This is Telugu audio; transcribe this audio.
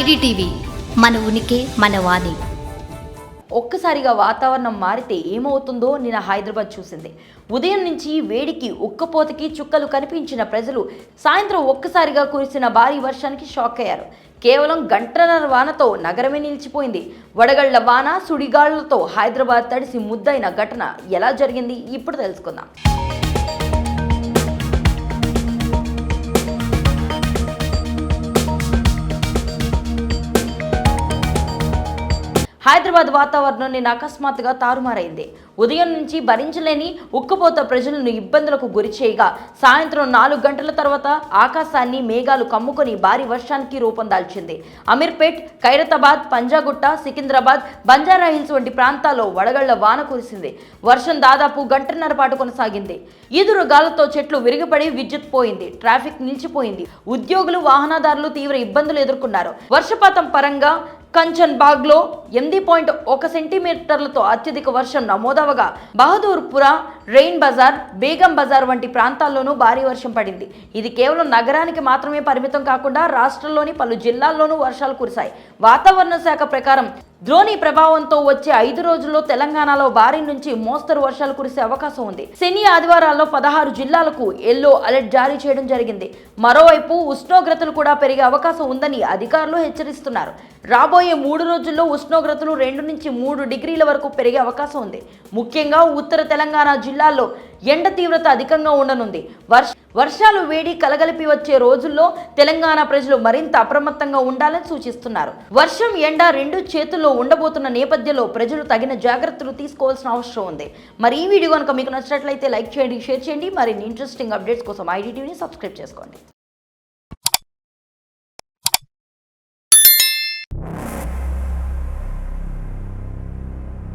ఐడిటీవీ మన ఉనికి మన వాణి. ఒక్కసారిగా వాతావరణం మారితే ఏమవుతుందో నిన్న హైదరాబాద్ చూసింది. ఉదయం నుంచి వేడికి ఉక్కపోతకి చుక్కలు కనిపించిన ప్రజలు సాయంత్రం ఒక్కసారిగా కురిసిన భారీ వర్షానికి షాక్ అయ్యారు. కేవలం గంటన్నర వానతో నగరమే నిలిచిపోయింది. వడగళ్ళ వాన సుడిగాళ్ళతో హైదరాబాద్ తడిసి ముద్దైన ఘటన ఎలా జరిగింది ఇప్పుడు తెలుసుకుందాం. హైదరాబాద్ వాతావరణం నిన్న అకస్మాత్తుగా తారుమారైంది. ఉదయం నుంచి భరించలేని ఉక్కపోత ప్రజలను ఇబ్బందులకు గురిచేయగా సాయంత్రం నాలుగు గంటల తర్వాత ఆకాశాన్ని మేఘాలు కమ్ముకొని భారీ వర్షానికి రూపం దాల్చింది. అమీర్పేట్ ఖైరతాబాద్ పంజాగుట్ట సికింద్రాబాద్ బంజారా హిల్స్ వంటి ప్రాంతాల్లో వడగళ్ళ వాన కురిసింది. వర్షం దాదాపు గంటన్నర పాటు కొనసాగింది. ఈదురు గాలతో చెట్లు విరిగిపడి విద్యుత్ పోయింది. ట్రాఫిక్ నిలిచిపోయింది. ఉద్యోగులు వాహనదారులు తీవ్ర ఇబ్బందులు ఎదుర్కొన్నారు. వర్షపాతం పరంగా కంచన్ బాగ్లో ఎనిమిది పాయింట్ ఒక సెంటీమీటర్లతో అత్యధిక వర్షం నమోదవగా బహదూర్పుర రెయిన్ బజార్ బేగం బజార్ వంటి ప్రాంతాల్లోనూ భారీ వర్షం పడింది. ఇది కేవలం నగరానికి మాత్రమే పరిమితం కాకుండా రాష్ట్రంలోని పలు జిల్లాల్లోనూ వర్షాలు కురిశాయి. వాతావరణ శాఖ ప్రకారం ద్రోణి ప్రభావంతో వచ్చే ఐదు రోజుల్లో తెలంగాణలో భారీ నుంచి మోస్తరు వర్షాలు కురిసే అవకాశం ఉంది. శని ఆదివారాల్లో పదహారు జిల్లాలకు ఎల్లో అలర్ట్ జారీ చేయడం జరిగింది. మరోవైపు ఉష్ణోగ్రతలు కూడా పెరిగే అవకాశం ఉందని అధికారులు హెచ్చరిస్తున్నారు. రాబోయే మూడు రోజుల్లో ఉష్ణోగ్రతలు రెండు నుంచి మూడు డిగ్రీల వరకు పెరిగే అవకాశం ఉంది. ముఖ్యంగా ఉత్తర తెలంగాణ జిల్లాల్లో ఎండ తీవ్రత అధికంగా ఉండనుంది. వర్ష వర్షాలు వేడి కలగలిపి వచ్చే రోజుల్లో తెలంగాణ ప్రజలు మరింత అప్రమత్తంగా ఉండాలని సూచిస్తున్నారు. వర్షం ఎండ రెండు చేతుల్లో ఉండబోతున్న నేపథ్యంలో ప్రజలు తగిన జాగ్రత్తలు తీసుకోవాల్సిన అవసరం ఉంది. మరి ఈ వీడియో కనుక మీకు నచ్చినట్లయితే లైక్ చేయండి షేర్ చేయండి. మరిన్ని ఇంట్రెస్టింగ్ అప్డేట్స్ కోసం ఐడి టీవీని సబ్స్క్రైబ్ చేసుకోండి.